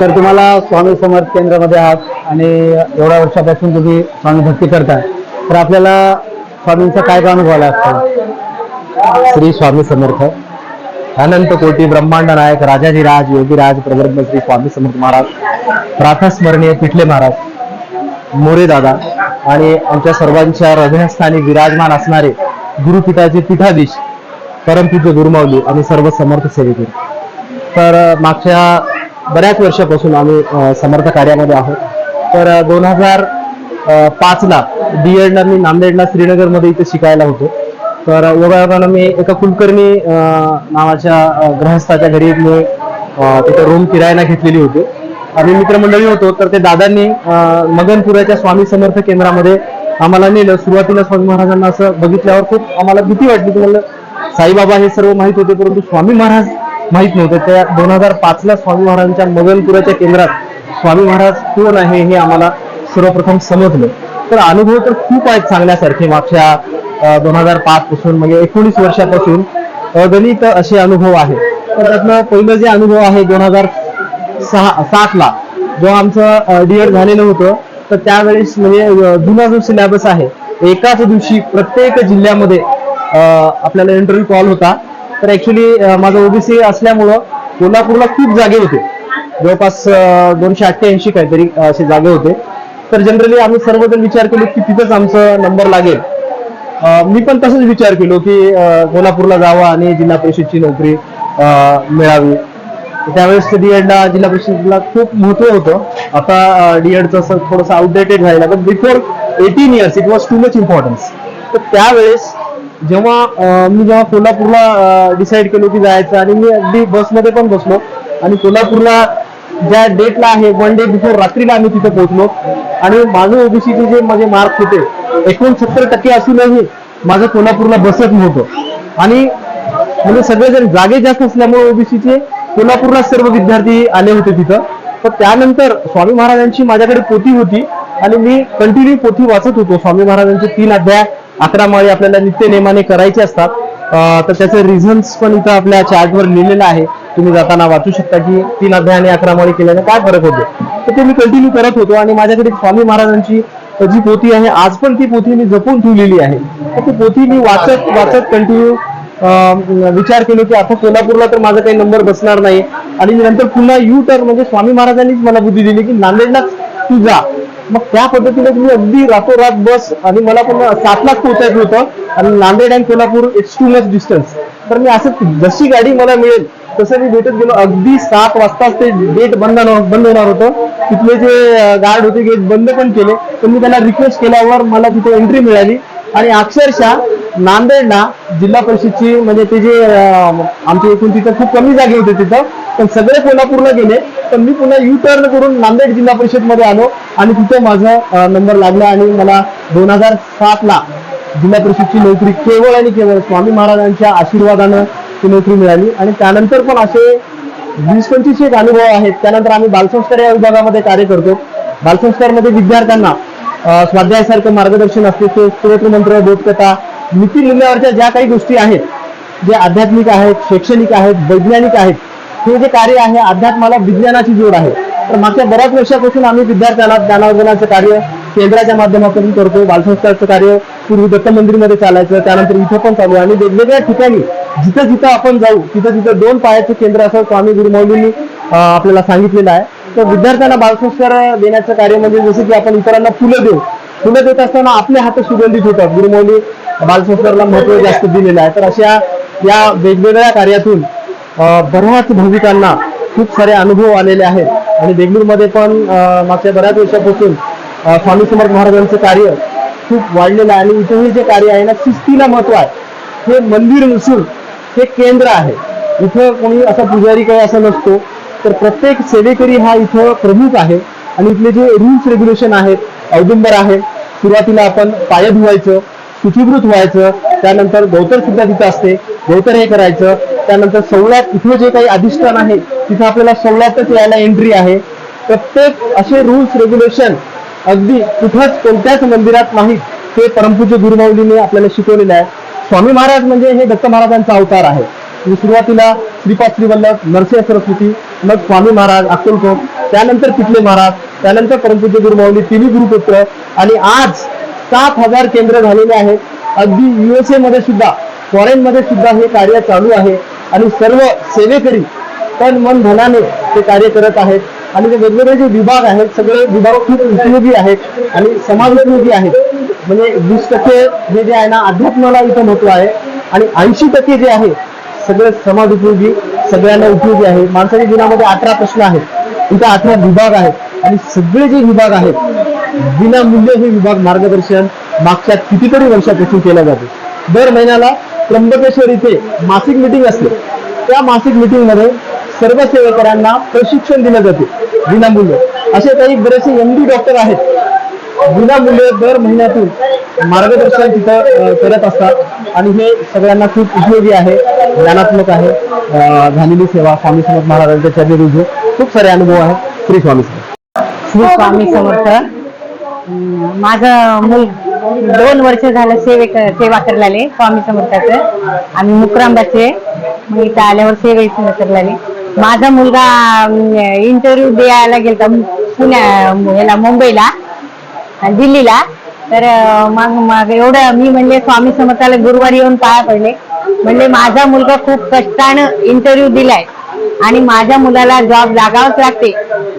तर तुम्हाला स्वामी समर्थ केंद्रामध्ये आहात आणि एवढ्या वर्षापासून तुम्ही स्वामी भक्ती करताय. तर आपल्याला स्वामींचा काय काय अनुभव आला असतो श्री स्वामी समर्थ अनंत कोटी ब्रह्मांड नायक राजाजी राज योगीराज प्रब्रह्म श्री स्वामी समर्थ महाराज प्रातस्मरणीय पिठले महाराज मोरे दादा आणि आमच्या सर्वांच्या हृदयस्थानी विराजमान असणारे गुरुपीठाचे पीठाधीश परमपूज्य गुरुमावली आणि सर्व समर्थ सेवेकरी तर मागच्या बऱ्याच वर्षापासून आम्ही समर्थ कार्यामध्ये आहोत. तर दोन हजार पाचला डी एडला मी नांदेडला श्रीनगरमध्ये इथे शिकायला होतो. तर योगायोगानं मी एका कुलकर्णी नावाच्या ग्रहस्थाच्या गृहस्थाच्या घरी मी तिथे रूम किरायला घेतलेली होती. आम्ही मित्रमंडळी होतो तर ते दादांनी मगनपुराच्या स्वामी समर्थ केंद्रामध्ये आम्हाला नेलं. सुरुवातीला स्वामी महाराजांना असं बघितल्यावर खूप आम्हाला भीती वाटली की म्हणलं साईबाबा हे सर्व माहीत होते परंतु स्वामी महाराज माहीत नव्हतं. त्या दोन हजार पाचला स्वामी महाराजांच्या मगनपुराच्या केंद्रात स्वामी महाराज कोण आहे हे आम्हाला सर्वप्रथम समजलं. तर अनुभव तर खूप आहेत सांगण्यासारखे मागच्या दोन हजार पाच पासून म्हणजे एकोणीस वर्षापासून. अगणित असे अनुभव आहे तर त्यातनं पहिलं जे अनुभव आहे दोन हजार सहा सातला जो आमचं डीएड झालेलं होतं तर त्यावेळेस म्हणजे जुना जो सिलेबस आहे एकाच दिवशी प्रत्येक जिल्ह्यामध्ये आपल्याला इंटरव्ह्यू कॉल होता. तर ऍक्च्युली माझं ओबीसी असल्यामुळं कोल्हापूरला खूप जागे होते. जवळपास दोनशे अठ्ठ्याऐंशी काहीतरी असे जागे होते. तर जनरली आम्ही सर्वजण विचार केलो की तिथंच आमचं नंबर लागेल. मी पण तसंच विचार केलो की कोल्हापूरला जावं आणि जिल्हा परिषदची नोकरी मिळावी. त्यावेळेस डीएडला जिल्हा परिषदला खूप महत्त्व होतं. आता डीएडचं असं थोडंसं आउटडेटेड व्हायला पण before eighteen years it was too much importance तर त्यावेळेस जेव्हा मी जेव्हा कोल्हापूरला डिसाईड केलो की जायचं आणि मी अगदी बसमध्ये पण बसलो आणि कोल्हापूरला ज्या डेटला आहे वन डे बिफोर रात्रीला आम्ही तिथे पोहोचलो. आणि माझं ओबीसीचे जे माझे मार्क होते एकोणसत्तर टक्के असूनही माझं कोल्हापूरला बसत नव्हतं. आणि म्हणजे सगळेजण जागे जास्त असल्यामुळे ओबीसीचे कोल्हापूरला सर्व विद्यार्थी आले होते तिथं. तर त्यानंतर स्वामी महाराजांची माझ्याकडे पोथी होती आणि मी कंटिन्यू पोथी वाचत होतो. स्वामी महाराजांचे तीन अध्याय अकरा माळी आपल्याला नित्य नेमाने करायचे असतात. तर त्याचे रिझन्स पण इथं आपल्या चार्टवर लिहिलेलं आहे. तुम्ही जाताना वाचू शकता की तीन अध्याय आणि अकरा माळी केल्याने काय फरक होतो. तर ते मी कंटिन्यू करत होतो आणि माझ्याकडे स्वामी महाराजांची जी पोथी आहे आज पण ती पोथी मी जपून ठेवलेली आहे. तर ती पोथी मी वाचत वाचत कंटिन्यू विचार केलो की आता कोल्हापूरला तर माझा काही नंबर बसणार नाही. आणि मी नंतर पुन्हा यू टर्न म्हणजे स्वामी महाराजांनीच मला बुद्धी दिली की नांदेडलाच तू जा. मग त्या पद्धतीने मी अगदी रातोरात बस आणि मला पण सातलाच पोहोचायचं होतं. आणि नांदेड आणि Kolhapur it's too much distance तर मी असं जशी गाडी मला मिळेल तसं मी भेटत गेलो. अगदी सात वाजताच ते गेट बंद बंद होणार होतं. तिथले जे गार्ड होते गेट बंद पण केले. तर मी त्यांना रिक्वेस्ट केल्यावर मला तिथे एंट्री मिळाली. आणि अक्षरशः नांदेडला जिल्हा परिषदची म्हणजे ते जे आमच्या एकूण तिथं खूप कमी जागे होते तिथं. पण सगळे कोल्हापूरला गेले. पण मी पुन्हा यू टर्न करून नांदेड जिल्हा परिषदमध्ये आलो आणि तिथं माझा नंबर लागला आणि मला दोन हजार सात ला जिल्हा परिषदची नोकरी केवळ आणि केवळ स्वामी महाराजांच्या आशीर्वादानं ती नोकरी मिळाली. आणि त्यानंतर पण असे वीस पंचवीस एक अनुभव आहेत. त्यानंतर आम्ही बालसंस्कार या विभागामध्ये कार्य करतो. बालसंस्कारमध्ये विद्यार्थ्यांना स्वाध्यायासारखं मार्गदर्शन असते. ते स्तोत्रमंत्र बोधकथा नीती मूल्यावरच्या ज्या काही गोष्टी आहेत जे आध्यात्मिक आहेत शैक्षणिक आहेत वैज्ञानिक आहेत हे जे कार्य आहे अध्यात्माला विज्ञानाची जोड आहे. तर मागच्या बऱ्याच वर्षापासून आम्ही विद्यार्थ्यांना ज्ञानार्जनाचं कार्य केंद्राच्या माध्यमातून करतो बालसंस्कारचं कार्य पूर्वी दत्त मंदिरमध्ये चालायचं त्यानंतर इथं पण चालू आणि वेगवेगळ्या ठिकाणी जिथं जिथं आपण जाऊ तिथं तिथं दोन पायाचं केंद्र असं स्वामी गुरुमौलींनी आपल्याला सांगितलेलं आहे. तर विद्यार्थ्यांना बालसंस्कार देण्याचं कार्य म्हणजे जसं की आपण इतरांना फुलं देऊ. फुलं देत असताना आपले हात सुगंधित होतात. गुरुमौली बालसंस्कारला महत्त्व जास्त दिलेलं आहे. तर अशा या वेगवेगळ्या कार्यातून बऱ्याच भाविकांना खूप सारे अनुभव आलेले आहेत. आणि बेंगलुरूमध्ये पण मागच्या बऱ्याच वर्षापासून स्वामी समर्थ महाराजांचं कार्य खूप वाढलेलं आहे. आणि इथं हे जे कार्य आहे ना शिस्तीला महत्त्व आहे. हे मंदिर नसून हे केंद्र आहे. इथं कोणी असा पुजारी काही असं नसतो. तर प्रत्येक सेवेकरी हा इथं प्रमुख आहे. आणि इथले जे रूल्स रेग्युलेशन आहेत औदुंबर आहे सुरुवातीला आपण पाय धुवायचं शुचीभूत व्हायचं त्यानंतर धोतर सुद्धा तिथं असते गौतर हे करायचं त्यानंतर सवळ्यात इथलं जे काही अधिष्ठान आहे तिथं आपल्याला सवळ्यातच यायला एंट्री आहे. प्रत्येक असे रूल्स रेग्युलेशन अगदी कुठंच कोणत्याच मंदिरात नाहीत ते परमपूज्य गुरुमाऊलीने आपल्याला शिकवलेलं आहे. स्वामी महाराज म्हणजे हे दत्त महाराजांचा अवतार आहे. सुरुवातीला श्रीपाद श्रीवल्लभ नरसिंह सरस्वती मग स्वामी महाराज अक्कलकोट त्यानंतर पिटले महाराज त्यानंतर परमपूज्य गुरुमाऊली तिन्ही गुरुपुत्र आणि आज सात हजार केंद्र झालेले आहेत. अगदी युएसए मध्ये सुद्धा फॉरेन मध्ये सुद्धा हे कार्य चालू आहे. आणि सर्व सेवेकरी पण मन धनाने ते कार्य करत आहेत. आणि ते वेगवेगळे जे विभाग आहेत सगळे विभाग खूप उपयोगी आहेत आणि समाजोपयोगी आहेत. म्हणजे वीस टक्के हे जे आहे ना अध्यात्माला इथं महत्त्व आहे. आणि ऐंशी टक्के जे आहे सगळे समाज उपयोगी सगळ्यांना उपयोगी आहे. माणसाच्या जीवनामध्ये अठरा प्रश्न आहेत. इथं अठरा विभाग आहेत. आणि सगळे जे विभाग आहेत विनामूल्य हे विभाग मार्गदर्शन मागच्या कितीतरी वर्षापासून केलं जाते. दर महिन्याला त्र्यंबकेश्वर इथे मासिक मिटिंग असते. त्या मासिक मिटिंगमध्ये सर्व सेवेकरांना प्रशिक्षण दिलं जाते. विनामूल्य. असे काही बरेचसे एम डी डॉक्टर आहेत. विनामूल्य दर महिन्यातून मार्गदर्शन तिथं करत असतात. आणि हे सगळ्यांना खूप उपयोगी आहे. ज्ञानात्मक आहे. झालेली सेवा स्वामी समर्थ महाराजांच्या चरणी खूप सारे अनुभव आहेत. श्री स्वामी समर्थ. श्री स्वामी समर्थ. माझं मूल दोन वर्ष झालं सेवे सेवा करलाले स्वामी समर्थाचं. आम्ही मुक्रांबाचे मग इथं आल्यावर सेवे करलाले माझा मुलगा इंटरव्ह्यू द्यायला गेला पुण्या याला मुंबईला दिल्लीला. तर मग मग एवढं मी म्हणले स्वामी समर्थाला गुरुवारी येऊन पाया पडले म्हणले माझा मुलगा खूप कष्टानं इंटरव्ह्यू दिलाय. आणि माझ्या मुलाला जॉब लागावंच लागते.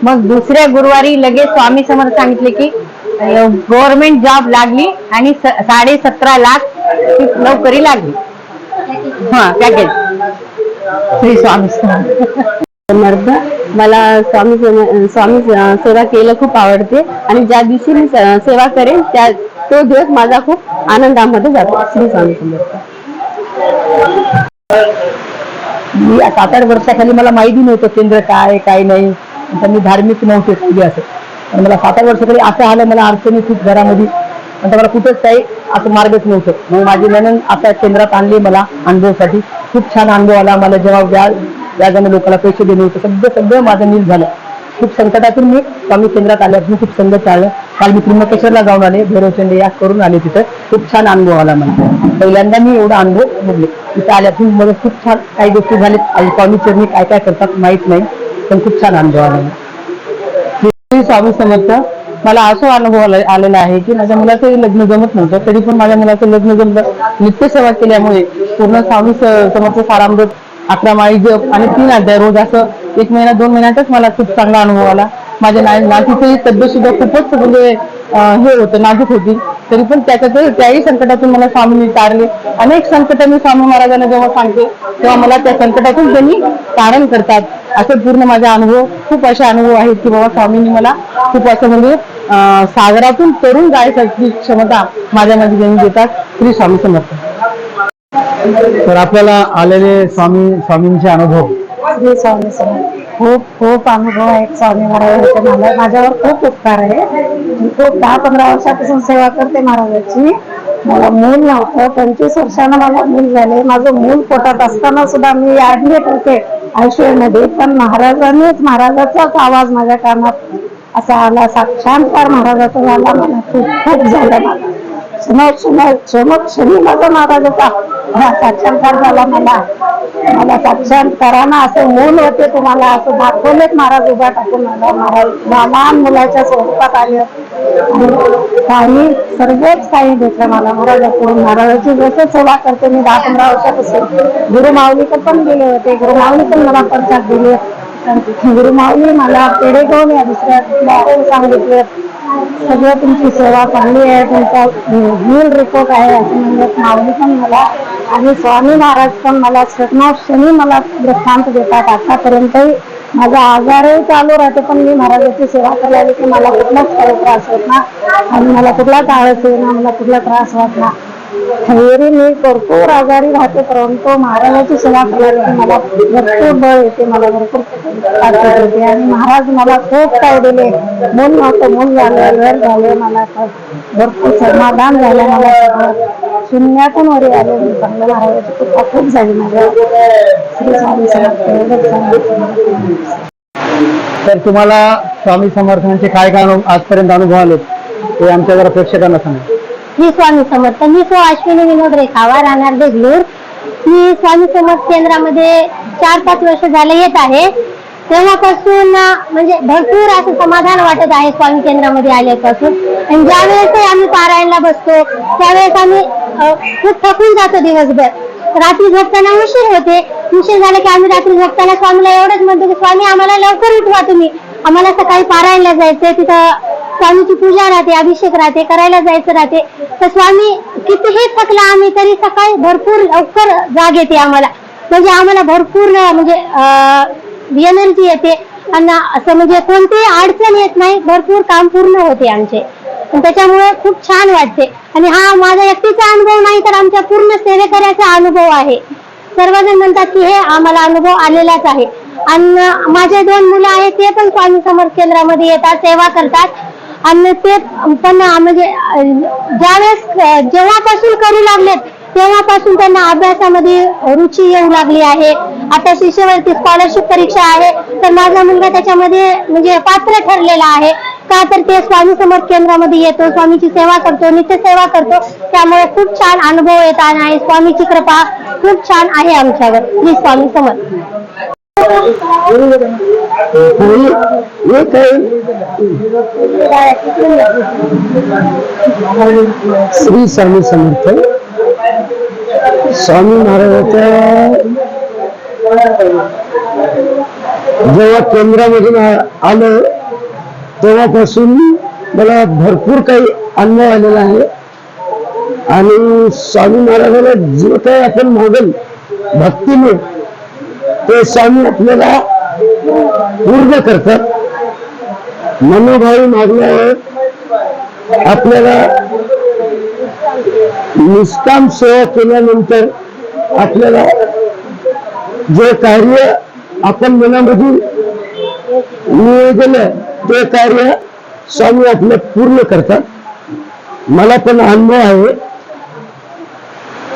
मग दुसऱ्या गुरुवारी लगेच स्वामी समर्थ सांगितले की गव्हर्नमेंट जॉब लागली आणि साडे सतरा लाख नोकरी लागली. हा पॅकेज श्री स्वामी समर्थ. मला स्वामी स्वामी सेवा केलं खूप आवडते आणि ज्या दिवशी मी सेवा करेन त्या तो दिवस माझा खूप आनंदामध्ये जातो. श्री स्वामी समर्थ. मी सात आठ वर्षाखाली मला माहिती नव्हतं केंद्र काय काय नाही. मी धार्मिक नव्हते असं. आणि मला सात आठ वर्षाकडे असं आलं मला अडचणी खूप घरामध्ये. आता मला कुठंच काही असं मार्गच नव्हतं. मग माझी ननन आता केंद्रात आणली मला अनुभवासाठी. खूप छान अनुभव आला मला जेव्हा व्याज व्याजाने लोकांना पैसे देणे होते सगळं सगळं माझं नील झालं. खूप संकटातून मी स्वामी केंद्रात आल्यापासून खूप संकट चाललं काल मी त्रिमकेश्वरला जाऊन आले भैरवचंडी या करून आले तिथं. खूप छान अनुभव आला मला. पहिल्यांदा मी एवढा अनुभव बघले तिथं आल्यापासून मला खूप छान काही गोष्टी झाल्या स्वामी चरणी काय काय करतात माहीत नाही पण खूप छान अनुभव आला मला. श्री स्वामी समर्थ मला असं अनुभव आलेला आहे की माझ्या मुलाचं लग्न जमत नव्हतं. तरी पण माझ्या मुलाचं लग्न जमलं. नित्यसेवा केल्यामुळे पूर्ण स्वामी समर्थ सारामृत अकरा माळी जप आणि तीन अध्याय रोज असं एक महिना दोन महिन्यातच मला खूप चांगला अनुभव आला. माझ्या ना नातीची तब्येत सुद्धा खूपच म्हणजे हे होतं नाजूक होती. तरी पण त्याच्यात त्याही संकटातून मला स्वामींनी तारले अनेक संकट मी स्वामी महाराजांना जेव्हा सांगते तेव्हा मला त्या संकटातून त्यांनी तारण करतात. असे पूर्ण माझे अनुभव खूप असे अनुभव आहेत की बाबा स्वामींनी मला खूप असं म्हणजे सागरातून तरुण जायसाठी क्षमता माझ्यामध्ये त्यांनी देतात श्री स्वामी समर्थ. तर आपल्याला आलेले स्वामी स्वामींचे अनुभव. श्री स्वामी समर्थ. खूप खूप अनुभव आहेत स्वामी महाराजांचे. मला माझ्यावर खूप उपकार आहे खूप दहा पंधरा वर्षापासून सेवा करते महाराजाची. मला मूल नव्हतं. पंचवीस वर्षानं मला मूल झाले. माझं मूल पोटात असताना सुद्धा मी ऍडमिट होते आयसीयू मध्ये पण महाराजांनीच महाराजाचाच आवाज माझ्या कानात असा आला. साक्षात्कार महाराजाचा झाला. मला खूप खूप झालं. मला क्षण क्षण क्षण क्षणी माझा महाराजाचा हा साक्षात्कार झाला मला. मला साक्षात्कारानं असं मूल होते तुम्हाला असं दाखवलेत महाराज उभा टाकून मला महाराज लहान मुलाच्या स्वरूपात आले. काही सर्वच काही भेटलं मला. महाराजाकडून महाराजाची जसं सेवा करते मी दहा पंधरा वर्षापासून. गुरु माऊलीकडे पण गेले होते. गुरु माऊली पण मला परसाद दिले. गुरु माऊली मला पेढे घेऊन या दुसऱ्या सांगितले. सगळं तुमची सेवा चांगली आहे तुमचा मूल रिपोर्ट आहे असं म्हणलं माऊली पण मला आणि स्वामी महाराज पण मला स्वप्नाक्षणी मला दृष्टांत देतात. आतापर्यंतही माझा आजारही चालू राहतो पण मी महाराजाची सेवा करायला की मला कुठलाच काही त्रास होत ना. आणि मला कुठलाच त्रास येईना मला कुठला त्रास होत ना. एरी मी भरपूर आजारी राहते परंतु महाराजाची सेवा करायला की मला भरपूर बळ येते मला भरपूर ताकद येते. आणि महाराज मला खूप काय दिले. मूल नव्हतं मूल झालं घर झालं मला भरपूर समाधान झालं मला. शून्यातून वरी आले मी. चांगलं महाराजाची कृपा खूप झाली माझ्या. श्री स्वामी समर्थ. तर तुम्हाला स्वामी समर्थांचे काय काय आजपर्यंत अनुभव आले ते आमच्या जरा प्रेक्षकांना सांगा. मी स्वामी समर्थ. मी सो अश्विनी विनोद रेखावा राहणार देगलूर मी स्वामी समर्थ केंद्रामध्ये चार पाच वर्ष झाले येत आहे. तेव्हापासून म्हणजे भरपूर असं समाधान वाटत आहे स्वामी केंद्रामध्ये आल्यापासून. आणि ज्यावेळेसही आम्ही पारायणला बसतो त्यावेळेस आम्ही खूप थकून जातो दिवसभर. रात्री झोपताना उशीर होते. उशीर झाला की आम्ही रात्री झोपताना स्वामीला एवढंच म्हणतो की स्वामी आम्हाला लवकर उठवा तुम्ही. आम्हाला सकाळी पारायणला जायचंय. तिथं स्वामीची पूजा राहते अभिषेक राहते करायला जायचं राहते. तर स्वामी कितीही थकला आम्ही तरी सकाळी भरपूर लवकर जाग येते आम्हाला. म्हणजे आम्हाला भरपूर म्हणजे एनर्जी येते. आणि असं म्हणजे कोणतीही अडचण येत नाही भरपूर काम पूर्ण होते आमचे. त्याच्यामुळे खूप छान वाटते. आणि हा माझा एकटीचा अनुभव नाही तर आमच्या पूर्ण सेवेकऱ्याचा अनुभव आहे. सर्वजण म्हणतात की हे आम्हाला अनुभव आलेलाच आहे. आणि माझे दोन मुलं आहेत ते पण स्वामी समर्थ केंद्रामध्ये येतात सेवा करतात. आणि ते पण म्हणजे ज्यावेळेस जेव्हापासून करू लागलेत तेव्हापासून त्यांना अभ्यासामध्ये रुची येऊ लागली आहे. आता शिष्यवृत्ती स्कॉलरशिप परीक्षा आहे तर माझा मुलगा त्याच्यामध्ये म्हणजे पात्र ठरलेला आहे. का तर ते स्वामी समर्थ केंद्रामध्ये येतो स्वामीची सेवा करतो नित्य सेवा करतो. त्यामुळे खूप छान अनुभव येत आहे. स्वामीची कृपा खूप छान आहे आमच्यावर. मी स्वामी समर्थ. श्री स्वामी समर्थ स्वामी महाराजाच्या जेव्हा केंद्रामधून आलं तेव्हापासून मला भरपूर काही अनुभव आलेला आहे. आणि स्वामी महाराजाला जे काही आपण मागल भक्तीने ते स्वामी आपल्याला पूर्ण करतात. मनोभावी मागल्यावर आपल्याला निष्काम सेवा केल्यानंतर आपल्याला जे कार्य आपण मनामध्ये नियोजन ते कार्य स्वामी आपलं पूर्ण करतात. मला पण अनुभव आहे.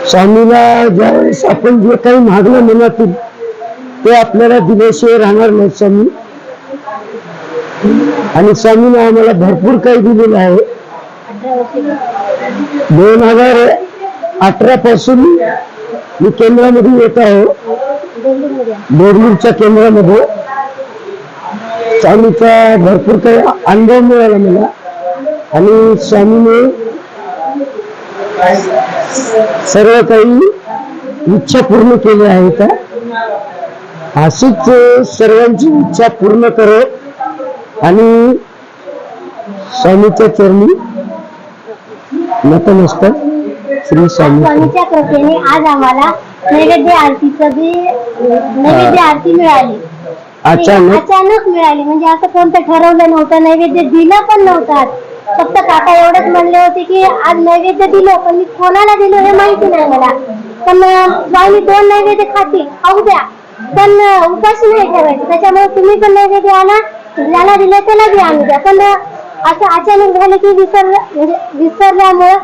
स्वामीला ज्यावेळेस आपण जे काही मागलं मनातून ते आपल्याला दिल्याशिवाय राहणार नाही स्वामी. आणि स्वामीने आम्हाला भरपूर काही दिलेलं आहे. दोन हजार अठरा पासून मी केंद्रामध्ये येत आहे. बोरलूरच्या केंद्रामध्ये. स्वामीचा भरपूर काही अनुभव मिळाला मला. आणि स्वामीने सर्व काही इच्छा पूर्ण केल्या आहेत. अशीच सर्वांची इच्छा पूर्ण करो आणि स्वामीच्या चरणी नतमस्तक श्री स्वामी. स्वामीच्या कृपेने आज आम्हाला नैवेद्य आरतीचं बी नैवेद्य आरती मिळाली. अचानक? अचानक मिळाली. म्हणजे असं कोणतं ठरवलं नव्हतं नैवेद्य दिलं पण नव्हतं. फक्त काका एवढंच म्हणले होते की आज नैवेद्य दिलं पण मी कोणाला दिलं हे माहिती नाही मला. पण स्वामी दोन नैवेद्य खातील खाऊ द्या. पण उपाशी नाही ठेवायचं. त्याच्यामुळे तुम्ही पण नैवेद्य आणा ज्याला दिले त्याला बी आणू द्या. पण असं अचानक झालं की विसर म्हणजे विसरल्यामुळं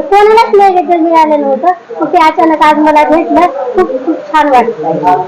कोणालाच नैवेद्य मिळालं नव्हतं ते अचानक आज मला भेटलं. खूप खूप छान वाटलं.